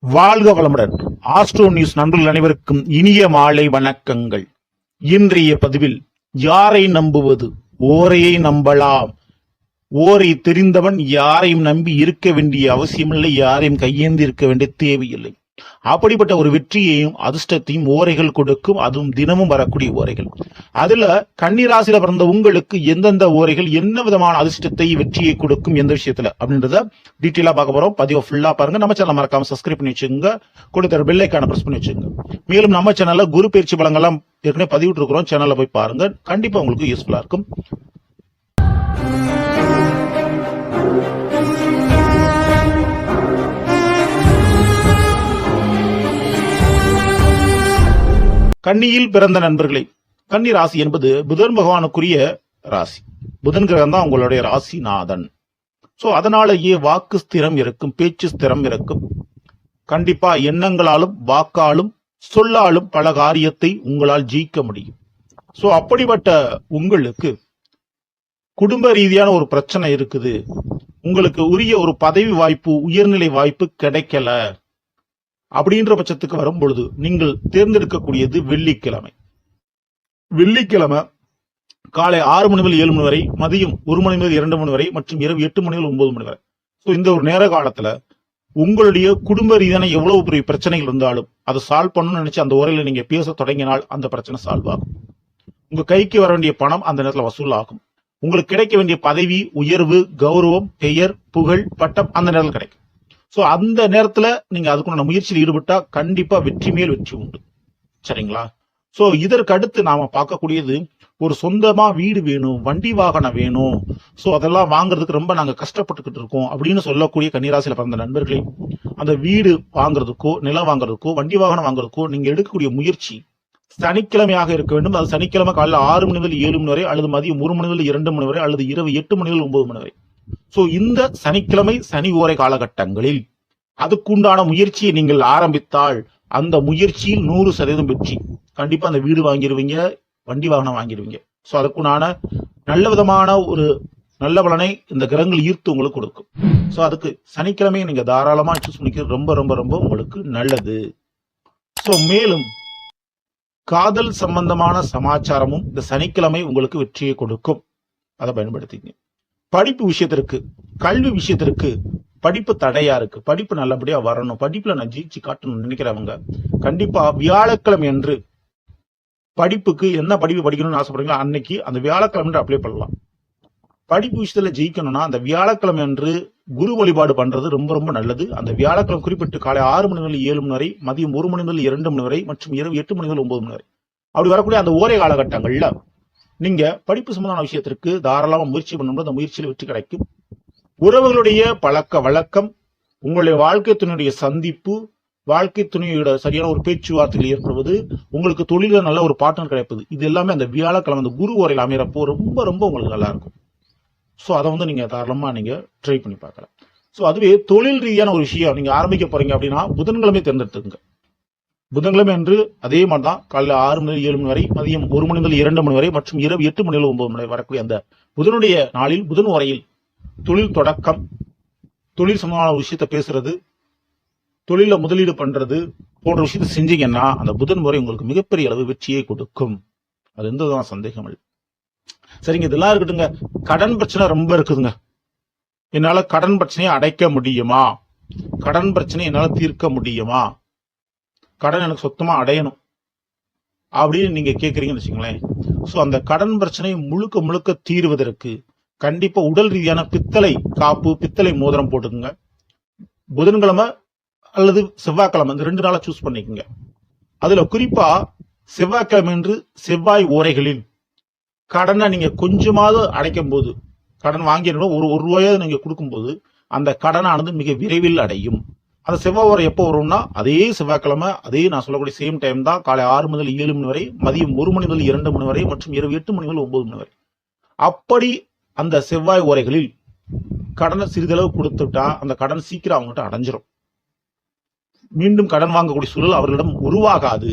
வாழ்க வளமுடன். Astro news நண்பர்கள் அனைவருக்கும் இனிய மாலை வணக்கங்கள். இன்றைய பதிவில் யாரை நம்புவது? ஓரையை நம்பலாம். ஓரை தெரிந்தவன் யாரையும் நம்பி இருக்க வேண்டிய அவசியமில்லை யாரையும் கையேந்தி இருக்க வேண்டிய தேவையில்லை. அப்படிப்பட்ட ஒரு வெற்றியையும் அதிர்ஷ்டத்தையும் ஓரைகள் கொடுக்கும். அதுவும் தினமும் வரக்கூடிய ஓரைகள். அதுல கன்னிராசியில பிறந்த உங்களுக்கு எந்தெந்த ஓரைகள் என்ன விதமான அதிர்ஷ்டத்தை வெற்றியை கொடுக்கும் எந்த விஷயத்துல அப்படின்றத டீட்டெயிலா பார்க்க போறோம். பதிவை ஃபுல்லா பாருங்க. நம்ம சேனல் மறக்காம சப்ஸ்கிரைப் பண்ணி வச்சுங்க கொடுத்த பெல்லைக்கான பிரஸ் பண்ணி வச்சுங்க மேலும் நம்ம சேனல்ல குரு பயிற்சி பலங்கள்லாம் ஏற்கனவே பதிவிட்டு இருக்கிறோம் சேனல்ல போய் பாருங்க. கண்டிப்பா உங்களுக்கு யூஸ்ஃபுல்லா இருக்கும். கன்னியில் பிறந்த நண்பர்களே கன்னி ராசி என்பது புதன் பகவானுக்குரிய ராசி. புதன் கிரகம் தான் உங்களுடைய ராசிநாதன். சோ அதனாலேயே வாக்கு ஸ்திரம் இருக்கும் பேச்சு ஸ்திரம் இருக்கும். கண்டிப்பா எண்ணங்களாலும் வாக்காலும் சொல்லாலும் பல காரியத்தை உங்களால் ஜெயிக்க முடியும். சோ அப்படிப்பட்ட உங்களுக்கு குடும்ப ரீதியான ஒரு பிரச்சனை இருக்குது. உங்களுக்கு உரிய ஒரு பதவி வாய்ப்பு உயர்நிலை வாய்ப்பு கிடைக்கல. அப்படின்ற பட்சத்துக்கு வரும் பொழுது நீங்கள் தேர்ந்தெடுக்கக்கூடியது வெள்ளிக்கிழமை. வெள்ளிக்கிழமை காலை ஆறு மணி முதல் ஏழு மணி வரை மதியம் ஒரு மணி முதல் இரண்டு மணி வரை மற்றும் இரவு எட்டு மணி முதல் ஒன்பது மணி வரை. ஸோ இந்த ஒரு நேர காலத்துல உங்களுடைய குடும்ப ரீதியான எவ்வளவு பெரிய பிரச்சனைகள் இருந்தாலும் அதை சால்வ் பண்ணணும்னு நினைச்சு அந்த உரையில நீங்க பேச தொடங்கினால் அந்த பிரச்சனை சால்வ் ஆகும். உங்க கைக்கு வர வேண்டிய பணம் அந்த நேரத்துல வசூல் ஆகும் உங்களுக்கு கிடைக்க வேண்டிய பதவி உயர்வு கௌரவம் பெயர் புகழ் பட்டம் அந்த நேரத்தில் கிடைக்கும். சோ அந்த நேரத்துல நீங்க அதுக்குள்ள முயற்சியில் ஈடுபட்டா கண்டிப்பா வெற்றி மேல் வெற்றி உண்டு. சரிங்களா? சோ இதற்கு அடுத்து நாம பார்க்கக்கூடியது ஒரு சொந்தமா வீடு வேணும் வண்டி வாகனம் வேணும். சோ அதெல்லாம் வாங்குறதுக்கு ரொம்ப நாங்க கஷ்டப்பட்டுக்கிட்டு இருக்கோம் அப்படின்னு சொல்லக்கூடிய கன்னிராசியில பிறந்த நண்பர்களே அந்த வீடு வாங்குறதுக்கோ நிலம் வாங்குறதுக்கோ வண்டி வாகனம் வாங்குறதுக்கோ நீங்க எடுக்கக்கூடிய முயற்சி சனிக்கிழமையாக இருக்க வேண்டும். அது சனிக்கிழமை காலையில் ஆறு மணி முதல் ஏழு மணி வரை அல்லது மதியம் ஒரு மணி முதல் இரண்டு மணி வரை அல்லது இரவு எட்டு மணி முதல் ஒன்பது மணி வரை. சோ இந்த சனிக்கிழமை சனி ஓரை காலகட்டங்களில் அதுக்குண்டான முயற்சியை நீங்கள் ஆரம்பித்தால் அந்த முயற்சியில் நூறு சதவீதம் வெற்றி. கண்டிப்பா அந்த வீடு வாங்கிடுவீங்க வண்டி வாகனம் வாங்கிடுவீங்க சோ அதுக்குண்டான நல்ல விதமான ஒரு நல்ல பலனை இந்த கிரகங்கள் ஈர்த்து உங்களுக்கு கொடுக்கும். சோ அதுக்கு சனிக்கிழமையை நீங்க தாராளமா சூஸ் பண்ணிக்கிறது ரொம்ப ரொம்ப ரொம்ப உங்களுக்கு நல்லது. சோ மேலும் காதல் சம்பந்தமான சமாச்சாரமும் இந்த சனிக்கிழமை உங்களுக்கு வெற்றியை கொடுக்கும். அதை பயன்படுத்திங்க படிப்பு விஷயத்திற்கு கல்வி விஷயத்திற்கு படிப்பு தடையா இருக்கு. படிப்பு நல்லபடியா வரணும். படிப்புல நான் ஜெயிச்சு காட்டணும்னு நினைக்கிறவங்க கண்டிப்பா வியாழக்கிழமை என்று படிப்புக்கு என்ன படிப்பு படிக்கணும்னு ஆசைப்படுறீங்களோ அன்னைக்கு அந்த வியாழக்கிழமை அப்ளை பண்ணலாம். படிப்பு விஷயத்துல ஜெயிக்கணும்னா அந்த வியாழக்கிழமை அன்று குரு வழிபாடு பண்றது ரொம்ப ரொம்ப நல்லது. அந்த வியாழக்கிழமை குறிப்பிட்டு காலை ஆறு மணி முதல் ஏழு மணி வரை மதியம் ஒரு மணி முதல் இரண்டு மணி வரை மற்றும் இரவு எட்டு மணி முதல் ஒன்பது மணி வரை. அப்படி வரக்கூடிய அந்த ஓரே காலகட்டங்கள்ல நீங்க படிப்பு சம்பந்தமான விஷயத்திற்கு தாராளமா முயற்சி பண்ணும்போது அந்த முயற்சியில் வெற்றி கிடைக்கும். உறவுகளுடைய பழக்க வழக்கம் உங்களுடைய வாழ்க்கை துணையுடைய சந்திப்பு வாழ்க்கை துணையோட சரியான ஒரு பேச்சுவார்த்தைகள் ஏற்படுவது உங்களுக்கு தொழில நல்ல ஒரு பார்ட்னர் கிடைப்பது இது எல்லாமே அந்த வியாழக்கிழமை அந்த குரு உரையில் அமைகிறப்போ ரொம்ப ரொம்ப உங்களுக்கு நல்லா இருக்கும். ஸோ அதை வந்து நீங்க தாராளமாக நீங்க ட்ரை பண்ணி பார்க்கலாம். ஸோ அதுவே தொழில் ரீதியான ஒரு விஷயம் நீங்க ஆரம்பிக்க போறீங்க அப்படின்னா புதன்கிழமை தேர்ந்தெடுத்துங்க புதன்கிழமை அன்று அதே மாதிரி தான் காலையில் ஆறு மணி ஏழு மணி வரை மதியம் ஒரு மணி முதல் இரண்டு மணி வரை மற்றும் இரவு எட்டு மணி முதல் ஒன்பது மணி வரை வரக்கூடிய அந்த புதனுடைய நாளில் புதன் வரையில் தொழில் தொடக்கம் தொழில் சம்பந்தமான ஒரு விஷயத்த பேசுறது தொழில முதலீடு பண்றது போன்ற விஷயத்தை செஞ்சீங்கன்னா அந்த புதன் முறை உங்களுக்கு மிகப்பெரிய அளவு வெற்றியை கொடுக்கும். அது எந்த சந்தேகம் இல்லை சரிங்க இதெல்லாம் இருக்கட்டுங்க கடன் பிரச்சனை ரொம்ப இருக்குதுங்க. என்னால கடன் பிரச்சனையை அடைக்க முடியுமா? கடன் பிரச்சனை என்னால தீர்க்க முடியுமா? கடன் எனக்கு சுத்தமாக அடையணும் அப்படின்னு நீங்கள் கேட்குறீங்கன்னு வச்சுங்களேன் ஸோ அந்த கடன் பிரச்சனை முழுக்க முழுக்க தீர்வதற்கு கண்டிப்பாக உடல் ரீதியான பித்தளை காப்பு பித்தளை மோதிரம் போட்டுக்குங்க. புதன்கிழமை அல்லது செவ்வாய்க்கிழமை இந்த ரெண்டு நாளாக சூஸ் பண்ணிக்கோங்க. அதில் குறிப்பாக செவ்வாய்க்கிழமை என்று செவ்வாய் ஓரைகளில் கடனை நீங்கள் கொஞ்சமாவது அடைக்கும் போது கடன் வாங்கிடணும் ஒரு ஒரு ரூபாயாவது நீங்கள் கொடுக்கும்போது அந்த கடனானது மிக விரைவில் அடையும். அந்த செவ்வாய் ஓரை எப்போ வரும்னா அதே செவ்வாய்க்கிழமை அதே நான் சொல்லக்கூடிய சேம் டைம் தான் காலை ஆறு முதல் ஏழு மணி வரை மதியம் ஒரு மணி முதல் இரண்டு மணி வரை மற்றும் இரவு எட்டு மணி முதல் ஒன்பது மணி வரை. அப்படி அந்த செவ்வாய் ஓரைகளில் கடனை சிறிதளவு கொடுத்துட்டா அந்த கடன் சீக்கிரம் அவங்ககிட்ட அடைஞ்சிரும். மீண்டும் கடன் வாங்கக்கூடிய சூழல் அவர்களிடம் உருவாகாது.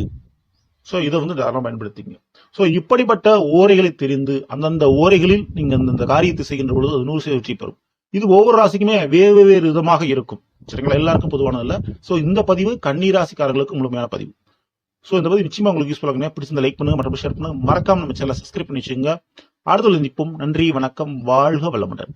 ஸோ இதை வந்து தாராளம் பயன்படுத்திங்க ஸோ இப்படிப்பட்ட ஓரைகளை தெரிந்து அந்தந்த ஓரைகளில் நீங்கள் அந்தந்த காரியத்தை செய்கின்ற பொழுது அது நூறு சதவீதம் வெற்றி பெறும். இது ஒவ்வொரு ராசிக்குமே வேறு வேறு விதமாக இருக்கும். சரிங்களா? எல்லாருக்கும் பொதுவானது இல்லை சோ இந்த பதிவு கண்ணீராசிக்காரர்களுக்கு முழுமையான பதிவு. சோ இந்த பதிவு நிச்சயமாக உங்களுக்கு யூஸ் ஆகுங்க பிடிச்சிருந்த லைக் பண்ணுங்க மற்றபடி ஷேர் பண்ணுங்க. மறக்காம நம்ம சேனலை சப்ஸ்கிரைப் பண்ணி வச்சுங்க அடுத்த நிற்போம் நன்றி வணக்கம் வாழ்க வளமுடன்.